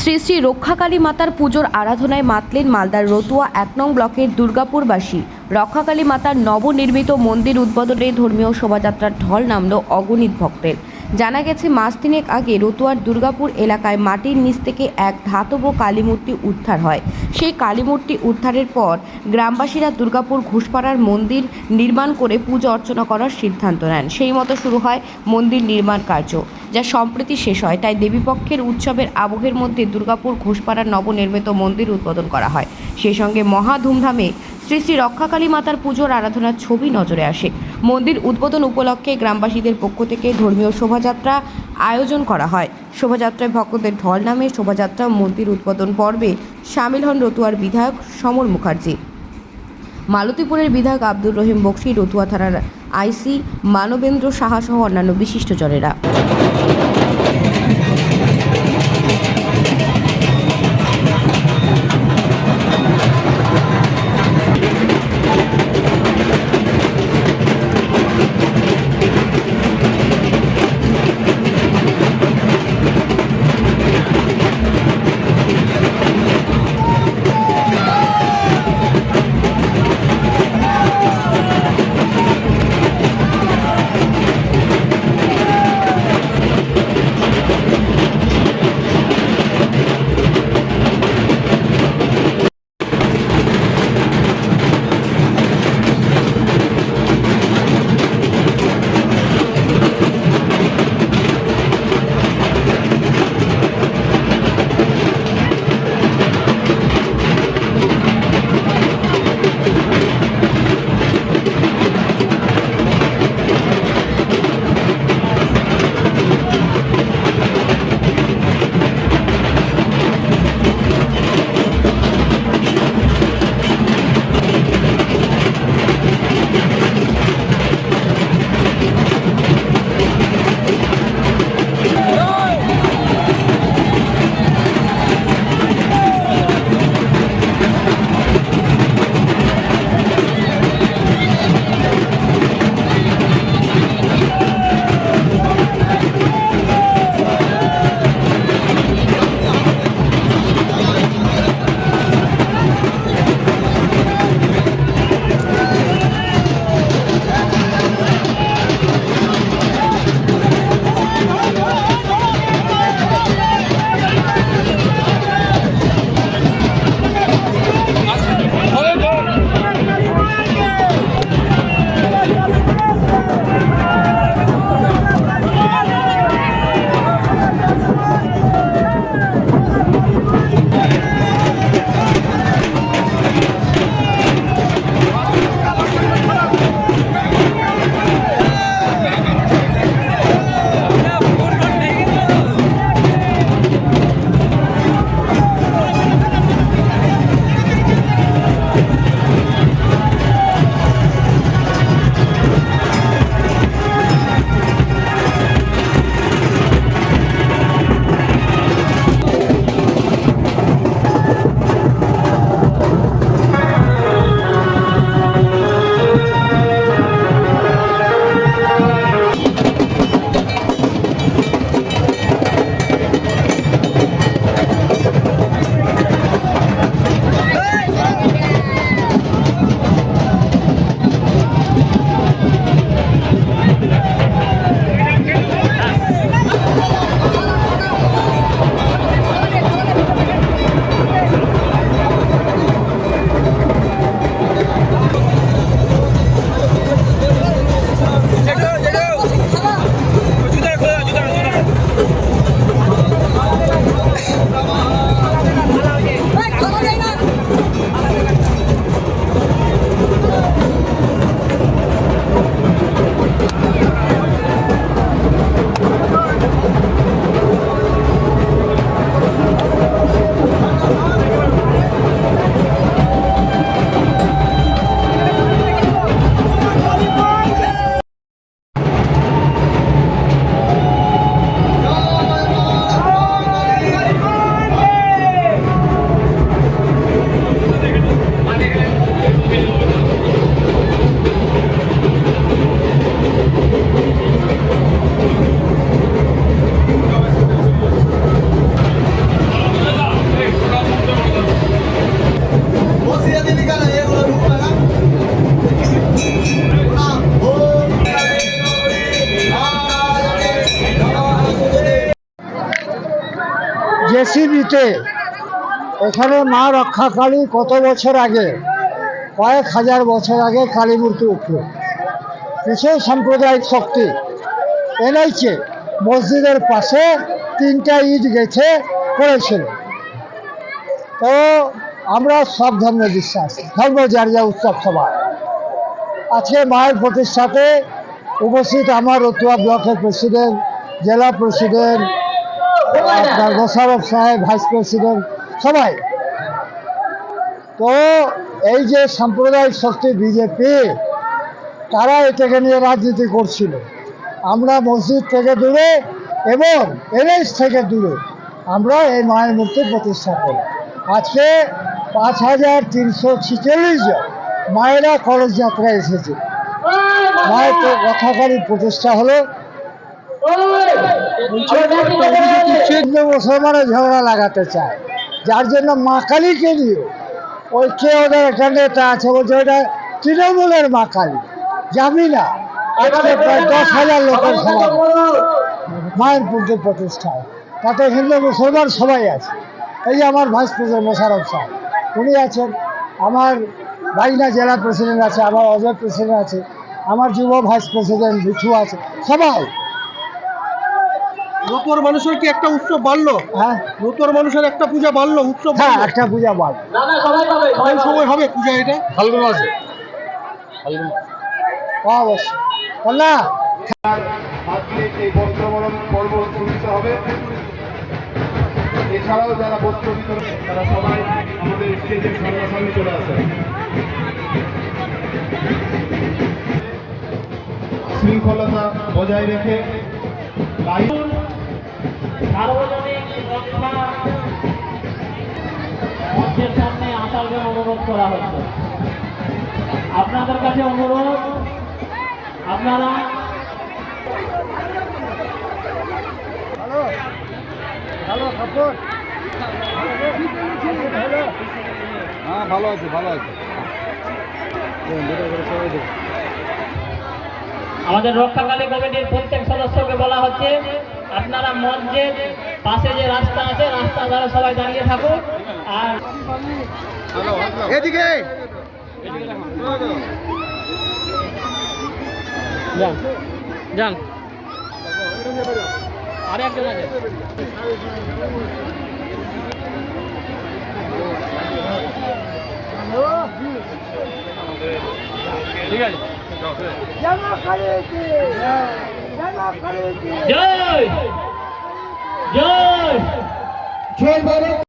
শ্রী শ্রী রক্ষাকালী মাতার পুজোর আরাধনায় মাতলেন মালদার রতুয়া এক নং ব্লকের দুর্গাপুরবাসী। রক্ষাকালী মাতার নবনির্মিত মন্দির উদ্বোধনে ধর্মীয় শোভাযাত্রার ঢল নামল অগণিত ভক্তের। জানা গেছে, মাস তিনেক আগে রতুয়ার দুর্গাপুর এলাকায় মাটির নিচ থেকে এক ধাতব কালীমূর্তি উদ্ধার হয়। সেই কালীমূর্তি উদ্ধারের পর গ্রামবাসীরা দুর্গাপুর ঘুষপাড়ার মন্দির নির্মাণ করে পুজো অর্চনা করার সিদ্ধান্ত নেন। সেই মতো শুরু হয় মন্দির নির্মাণ কার্য। যা সম্প্রতি শেষ হয়। তাই দেবীপক্ষের উৎসবের আবহের মধ্যে দুর্গাপুর ঘোষপাড়ার নবনির্মিত মন্দির উদ্বোধন করা হয়। সেই সঙ্গে মহা ধুমধামে শ্রী শ্রী রক্ষাকালী মাতার পুজোর আরাধনার ছবি নজরে আসে। মন্দির উদ্বোধন উপলক্ষে গ্রামবাসীদের পক্ষ থেকে ধর্মীয় শোভাযাত্রা আয়োজন করা হয়। শোভাযাত্রায় ভক্তদের ঢল নামে শোভাযাত্রা মন্দির উদ্বোধন পর্বে সামিল হন রতুয়ার বিধায়ক সমর মুখার্জি। মালতীপুরের বিধায়ক আব্দুর রহিম বক্সি রতুয়া থানার আইসি মানবেন্দ্র সাহা সহ অন্যান্য বিশিষ্টজনেরা জেসিবিতে এখানে মা রক্ষাকালী কত বছর আগে, কয়েক হাজার বছর আগে কালী মূর্তি উঠল। কিছু সাম্প্রদায়িক শক্তি। এনেছে মসজিদের পাশে তিনটা ইট গেছে করেছিল। তো আমরা সব ধর্মের বিশ্বাস ধর্ম যার যা উৎসব সভা আজকে মায়ের প্রতিষ্ঠাতে উপস্থিত আমার রতুয়া ব্লকের প্রেসিডেন্ট, জেলা প্রেসিডেন্ট আপনার মোশারফ সাহেব ভাইস প্রেসিডেন্ট সবাই। তো এই যে সাম্প্রদায়িক শক্তি বিজেপি তারা এটাকে নিয়ে রাজনীতি করছিল। আমরা মসজিদ থেকে দূরে এবং এনএস থেকে দূরে আমরা এই মায়ের মূর্তি প্রতিষ্ঠা করি। আজকে পাঁচ হাজার তিনশো ছিচল্লিশ জন মায়েরা কলেজ যাত্রায় এসেছে। মায়ের রক্ষাকারী প্রতিষ্ঠা হলো। হিন্দু মুসলমানের ঝগড়া লাগাতে চায়। যার জন্য মা কালীকে নিয়ে? ওই কে ওদের একটা আছে বলছে ওটা তৃণমূলের মা কালী। যাবি না? আজকে প্রায় দশ হাজার লোকের সমাজ মায়ের পুজো প্রতিষ্ঠায় তাতে হিন্দু মুসলমান সবাই আছে। এই যে আমার ভাইস প্রেসিডেন্ট মোশারফ সাহেব উনি আছেন। আমার বাইনা জেলা প্রেসিডেন্ট আছে আমার অজয় প্রেসিডেন্ট আছে আমার যুব ভাইস প্রেসিডেন্ট বিঠু আছে সবাই। রতুয়ার মানুষের কি একটা উৎসব বাড়লো? হ্যাঁ। রতুয়ার মানুষের একটা পূজা বাড়লো উৎসব হ্যাঁ একটা পূজা কোন সময় হবে পূজা এটা? ফাল্গুন মাসে। অবশ্যই। না আজকে এই বস্ত্রবরণ পর্ব অনুষ্ঠিত হবে। এছাড়াও যারা বস্ত্র বিতরণ তারা সবাই আমাদের স্টেজের সামনাসামনি চলে আসেন। শৃঙ্খলতা বজায় রেখে লাইভ সার্বজনীন রক্ষা মঞ্চের সামনে আসার অনুরোধ করা হচ্ছে আপনাদের কাছে অনুরোধ আপনারা হ্যালো কাপুর হ্যাঁ ভালো আছে ভালো আছে আমাদের রক্ষাকালী কমিটির প্রত্যেক সদস্যকে বলা হচ্ছে আপনারা মঞ্চের পাশে যে রাস্তা আছে রাস্তা ধারে সবাই দাঁড়িয়ে থাকুন। আর এদিকে। যান যান। আর একজন আছে। ঠিক আছে। જય જય. જય. ભારત